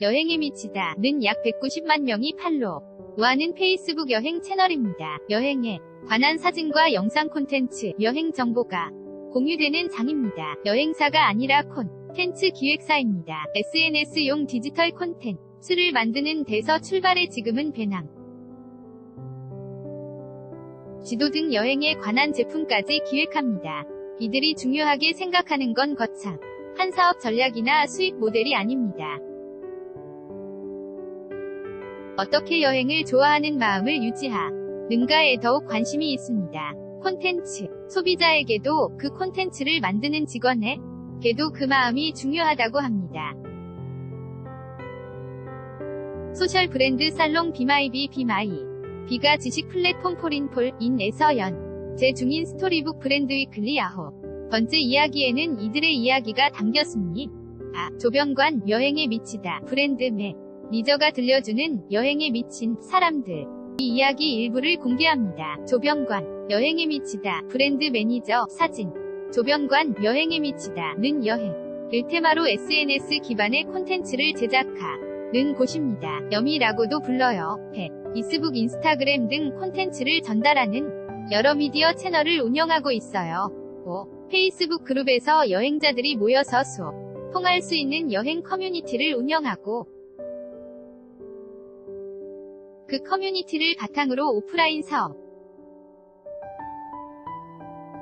여행에 미치다 는 약 190만 명이 팔로 우아는 페이스북 여행 채널입니다. 여행에 관한 사진과 영상 콘텐츠, 여행 정보가 공유되는 장입니다. 여행사가 아니라 콘텐츠 기획사입니다. SNS용 디지털 콘텐츠를 만드는 데서 출발해 지금은 배낭, 지도 등 여행에 관한 제품까지 기획합니다. 이들이 중요하게 생각하는 건 거창 한 사업 전략이나 수익 모델이 아닙니다. 어떻게 여행을 좋아하는 마음을 유지하 는가에 더욱 관심이 있습니다. 콘텐츠, 소비자에게도 그 콘텐츠를 만드는 직원에게도 그 마음이 중요하다고 합니다. 소셜 브랜드 살롱 비마이비 비마이. 비가 지식 플랫폼 포린폴 인에서 연. 제중인 스토리북 브랜드 위클리 아호 번째 이야기에는 이들의 이야기가 담겼습니다. 아, 조병관 여행에 미치다. 브랜드 매 리저가 들려주는 여행에 미친 사람들 이 이야기 일부를 공개합니다. 조병관 여행에 미치다 브랜드 매니저 사진 조병관 여행에 미치다는 여행을 테마로 SNS 기반의 콘텐츠를 제작하는 곳입니다. 여미라고도 불러요. 배, 이스북 인스타그램 등 콘텐츠를 전달하는 여러 미디어 채널을 운영하고 있어요. 5. 페이스북 그룹에서 여행자들이 모여서 소 통할 수 있는 여행 커뮤니티를 운영하고 그 커뮤니티를 바탕으로 오프라인 사업,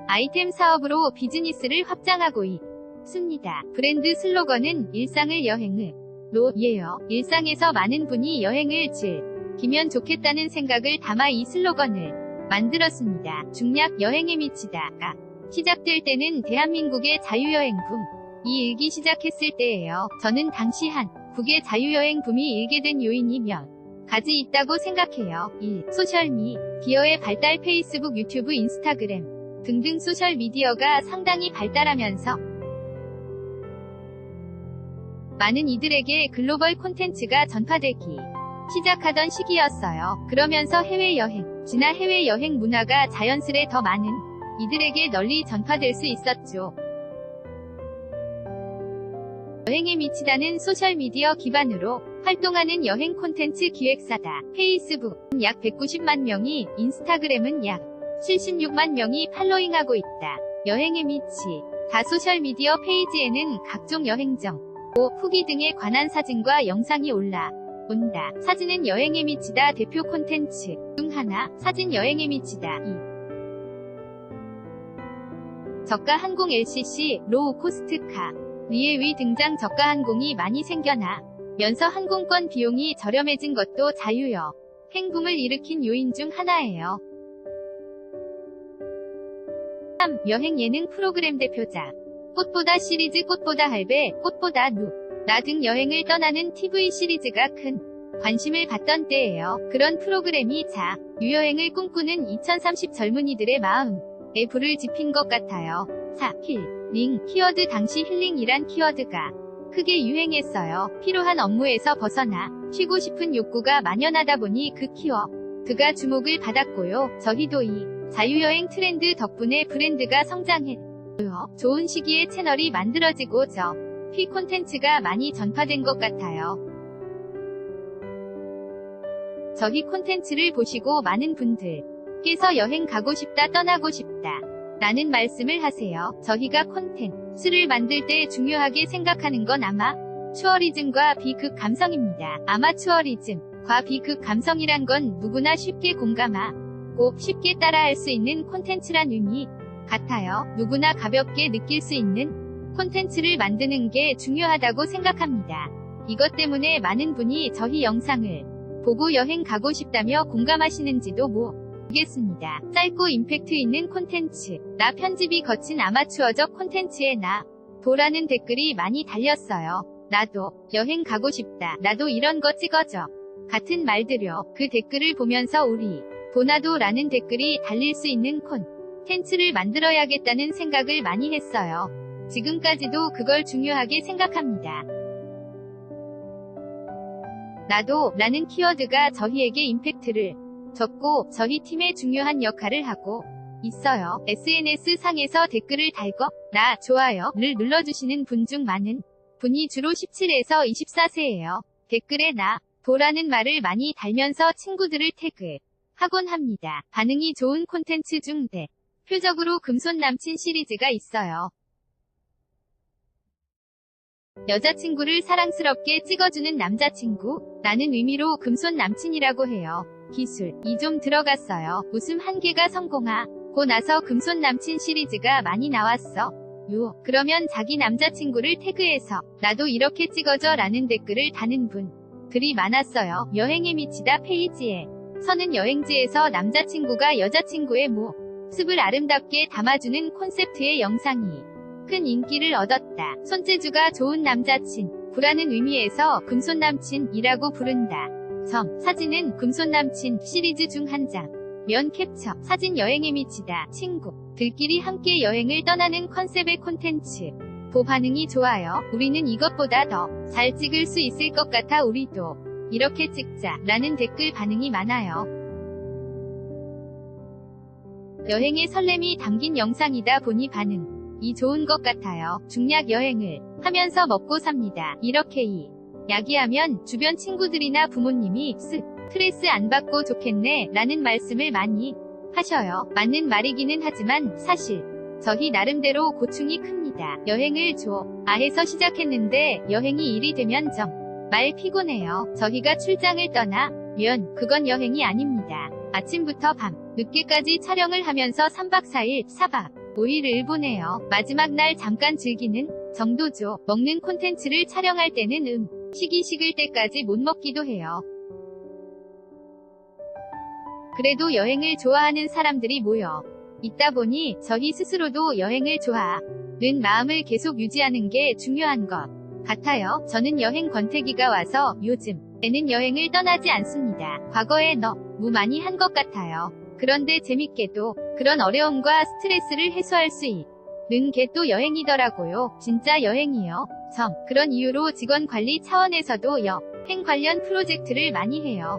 아이템 사업으로 비즈니스를 확장하고 있습니다. 브랜드 슬로건은 일상을 여행으로 예요. 일상에서 많은 분이 여행을 즐기면 좋겠다는 생각을 담아 이 슬로건을 만들었습니다. 중략 여행에 미치다가 시작될 때는 대한민국의 자유여행 붐. 이 일기 시작했을 때예요. 저는 당시 한 국의 자유여행 붐이 일게 된 요인이 몇 가지 있다고 생각해요. 1. 소셜미 디어의 발달 페이스북, 유튜브, 인스타그램 등등 소셜미디어가 상당히 발달하면서 많은 이들에게 글로벌 콘텐츠가 전파되기 시작하던 시기였어요. 그러면서 해외여행, 지나 해외여행 문화가 자연스레 더 많은 이들에게 널리 전파될 수 있었죠. 여행에 미치다는 소셜미디어 기반으로 활동하는 여행 콘텐츠 기획사다. 페이스북 약 190만 명이, 인스타그램은 약 76만 명이 팔로잉하고 있다. 여행에 미치 다 소셜미디어 페이지에는 각종 여행정, 오, 후기 등에 관한 사진과 영상이 올라 온다. 사진은 여행에 미치다 대표 콘텐츠 중 하나, 사진 여행에 미치다 2. 저가 항공 LCC, 로우 코스트카, 리에 위 등장 저가 항공이 많이 생겨나 면서 항공권 비용이 저렴해진 것도 자유여 행붐을 일으킨 요인 중 하나예요. 3. 여행 예능 프로그램 대표작 꽃보다 시리즈 꽃보다 할배, 꽃보다 누, 나 등 여행을 떠나는 TV 시리즈가 큰 관심을 받던 때예요. 그런 프로그램이 자, 유여행을 꿈꾸는 2030 젊은이들의 마음에 불을 지핀 것 같아요. 4. 힐링 키워드 당시 힐링이란 키워드가 크게 유행했어요. 필요한 업무에서 벗어나 쉬고 싶은 욕구가 만연하다 보니 그 키워드가 주목을 받았고요. 저희도 이 자유여행 트렌드 덕분에 브랜드가 성장했고요. 좋은 시기에 채널이 만들어지고 저 피 콘텐츠가 많이 전파된 것 같아요. 저희 콘텐츠를 보시고 많은 분들께서 여행 가고 싶다 떠나고 싶다 라는 말씀을 하세요. 저희가 콘텐츠를 만들 때 중요하게 생각하는 건 아마 추어리즘과 비극 감성입니다. 아마추어리즘과 비극 감성이란 건 누구나 쉽게 공감하고 쉽게 따라할 수 있는 콘텐츠란 의미 같아요. 누구나 가볍게 느낄 수 있는 콘텐츠를 만드는 게 중요하다고 생각합니다. 이것 때문에 많은 분이 저희 영상을 보고 여행 가고 싶다며 공감하시는지도 모 르겠습니다. 짧고 임팩트 있는 콘텐츠, 나 편집이 거친 아마추어적 콘텐츠에 나 도라는 댓글이 많이 달렸어요. 나도 여행 가고 싶다. 나도 이런 거 찍어줘. 같은 말들요. 그 댓글을 보면서 우리 보나도 라는 댓글이 달릴 수 있는 콘텐츠를 만들어야겠다는 생각을 많이 했어요. 지금까지도 그걸 중요하게 생각합니다. 나도 라는 키워드가 저희에게 임팩트를 줬고 저희 팀에 중요한 역할을 하고 있어요. SNS 상에서 댓글을 달거 나 좋아요를 눌러주시는 분 중 많은 분이 주로 17에서 24세예요. 댓글에 나, 도라는 말을 많이 달면서 친구들을 태그. 하곤 합니다. 반응이 좋은 콘텐츠 중 대. 표적으로 금손 남친 시리즈가 있어요. 여자친구를 사랑스럽게 찍어주는 남자친구, 라는 의미로 금손 남친이라고 해요. 기술, 이 좀 들어갔어요. 웃음 한 개가 성공하. 고 나서 금손 남친 시리즈가 많이 나왔어. 요, 그러면 자기 남자친구를 태그해서, 나도 이렇게 찍어줘 라는 댓글을 다는 분. 들이 많았어요. 여행에 미치다 페이지에. 서는 여행지에서 남자친구가 여자친구의 모습을 아름답게 담아주는 콘셉트의 영상이 큰 인기를 얻었다. 손재주가 좋은 남자친, 구라는 의미에서 금손남친이라고 부른다. 점, 사진은 금손 남친 시리즈 중 한 장. 면 캡처, 사진 여행에 미치다, 친구, 들끼리 함께 여행을 떠나는 컨셉의 콘텐츠. 보 반응이 좋아요. 우리는 이것보다 더 잘 찍을 수 있을 것 같아 우리도 이렇게 찍자 라는 댓글 반응이 많아요. 여행의 설렘이 담긴 영상이다 보니 반응이 좋은 것 같아요. 중약 여행을 하면서 먹고 삽니다. 이렇게 이 야기하면 주변 친구들이나 부모님이 스트레스 안 받고 좋겠네 라는 말씀을 많이 하셔요. 맞는 말이기는 하지만 사실 저희 나름대로 고충이 큽니다. 여행을 줘. 아해서 시작했는데 여행이 일이 되면 정 말 피곤해요. 저희가 출장을 떠나면 그건 여행이 아닙니다. 아침부터 밤 늦게까지 촬영을 하면서 3박 4일, 4박 5일을 보내요. 마지막 날 잠깐 즐기는 정도죠. 먹는 콘텐츠를 촬영할 때는 음, 식이 식을 때까지 못 먹기도 해요. 그래도 여행을 좋아하는 사람들이 모여 있다 보니 저희 스스로도 여행을 좋아하는 마음을 계속 유지하는 게 중요한 것 같아요. 저는 여행 권태기가 와서 요즘에는 여행을 떠나지 않습니다. 과거에 너무 많이 한 것 같아요. 그런데 재밌게도 그런 어려움과 스트레스를 해소할 수 있 는 게 또 여행이더라고요. 진짜 여행이요. 점. 그런 이유로 직원 관리 차원에서도 여행 관련 프로젝트를 많이 해요.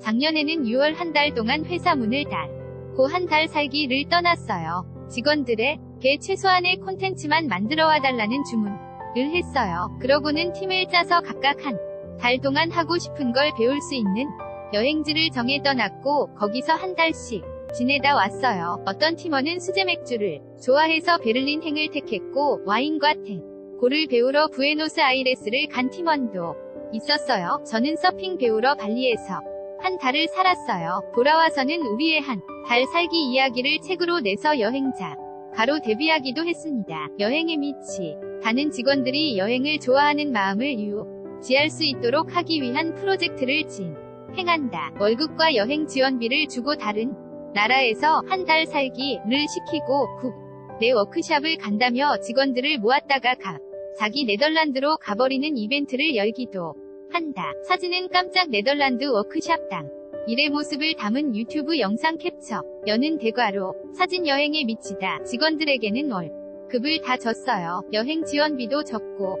작년에는 6월 한 달 동안 회사 문을 닫고 한 달 살기를 떠났어요. 직원들에게 최소한의 콘텐츠만 만들어 와 달라는 주문을 했어요. 그러고는 팀을 짜서 각각 한 달 동안 하고 싶은 걸 배울 수 있는 여행지를 정해 떠났고 거기서 한 달씩 지내다 왔어요. 어떤 팀원은 수제 맥주를 좋아해서 베를린 행을 택했고 와인과 탱고를 배우러 부에노스 아이레스를 간 팀원도 있었어요. 저는 서핑 배우러 발리에서 한 달을 살았어요. 돌아와서는 우리의 한 달 살기 이야기를 책으로 내서 여행자 가로 데뷔하기도 했습니다. 여행에 미치 다는 직원들이 여행을 좋아하는 마음을 유지할 수 있도록 하기 위한 프로젝트를 진행한다. 월급과 여행 지원비를 주고 다른 나라에서 한 달 살기를 시키고 국 내 워크샵을 간다며 직원들을 모았다가 각 자기 네덜란드로 가버리는 이벤트를 열기도 한다. 사진은 깜짝 네덜란드 워크샵당. 일의 모습을 담은 유튜브 영상 캡처. 여는 대과로 사진 여행에 미치다. 직원들에게는 월 급을 다 줬어요. 여행 지원비도 적고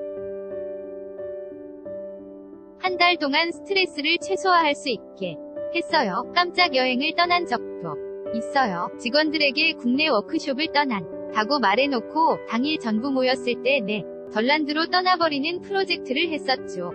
한 달 동안 스트레스를 최소화할 수 있게 했어요. 깜짝 여행을 떠난 적도 있어요. 직원들에게 국내 워크숍을 떠난 다고 말해놓고 당일 전부 모였을 때 네, 덜란드로 떠나버리는 프로젝트를 했었죠.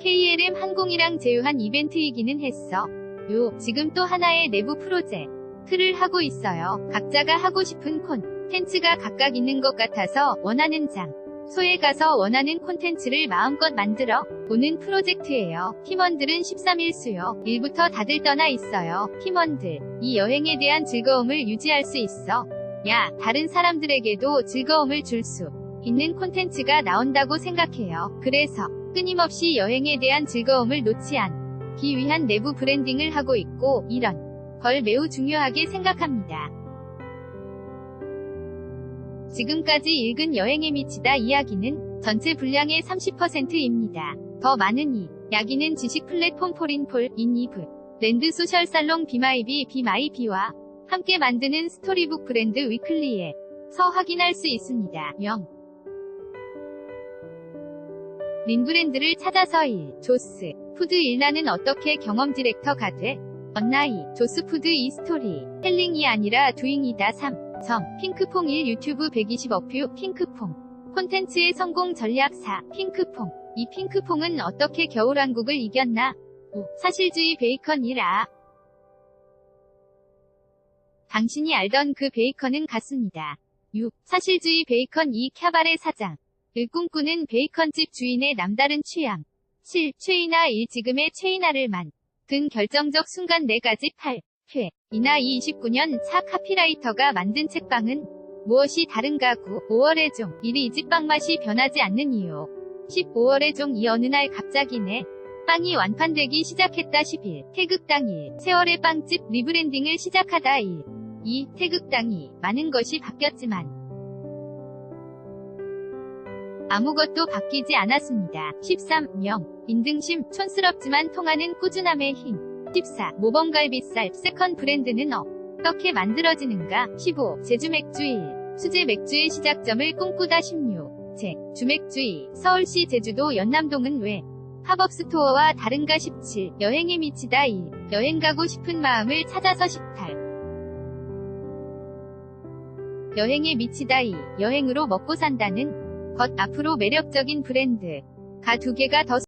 KLM 항공이랑 제휴한 이벤트이기는 했어. 요, 지금 또 하나의 내부 프로젝트를 하고 있어요. 각자가 하고 싶은 콘텐츠가 각각 있는 것 같아서 원하는 장. 소에 가서 원하는 콘텐츠를 마음껏 만들어 보는 프로젝트예요. 팀원들은 13일 수요. 일부터 다들 떠나 있어요. 팀원들, 이 여행에 대한 즐거움을 유지할 수 있어. 야, 다른 사람들에게도 즐거움을 줄 수 있는 콘텐츠가 나온다고 생각해요. 그래서 끊임없이 여행에 대한 즐거움을 놓지 않기 위한 내부 브랜딩을 하고 있고 이런 걸 매우 중요하게 생각합니다. 지금까지 읽은 여행에 미치다 이야기는 전체 분량의 30%입니다. 더 많은 이 야기는 지식 플랫폼 포린폴 인이브 랜드 소셜 살롱 비마이비 비마이비와 함께 만드는 스토리북 브랜드 위클리에서 확인할 수 있습니다. 0. 린브랜드를 찾아서 1. 조스 푸드 일나는 어떻게 경험 디렉터가 돼? 언나이 조스 푸드 이 스토리 텔링이 아니라 두잉이다 3. 점 핑크퐁 1 유튜브 120 어뷰 핑크퐁 콘텐츠의 성공 전략 4. 핑크퐁. 이 핑크퐁은 어떻게 겨울왕국을 이겼나? 5. 사실주의 베이컨 1아. 당신이 알던 그 베이컨은 같습니다. 6. 사실주의 베이컨 2. 캬바레 사장. 을 꿈꾸는 베이컨집 주인의 남다른 취향. 7. 최이나 1. 지금의 최이나를 만. 든 결정적 순간 4가지 8. 회. 이나 29년 차 카피라이터가 만든 책방은 무엇이 다른가구 5월의 종 1위 이집빵 맛이 변하지 않는 이유. 15월의 종 이 어느 날 갑자기네 빵이 완판되기 시작했다 10일. 태극당 1 세월의 빵집 리브랜딩을 시작하다 1 2 태극당이 많은 것이 바뀌었지만 아무것도 바뀌지 않았습니다. 13. 명. 인등심 촌스럽지만 통하는 꾸준함의 힘 14. 모범갈비살 세컨 브랜드는 어떻게 만들어지는가? 15. 제주 맥주일 수제 맥주의 시작점을 꿈꾸다 16. 제 주맥주의 서울시 제주도 연남동은 왜 팝업 스토어와 다른가 17. 여행에 미치다 2. 여행 가고 싶은 마음을 찾아서 18. 여행에 미치다 2. 여행으로 먹고 산다는 것 앞으로 매력적인 브랜드 가 두 개가 더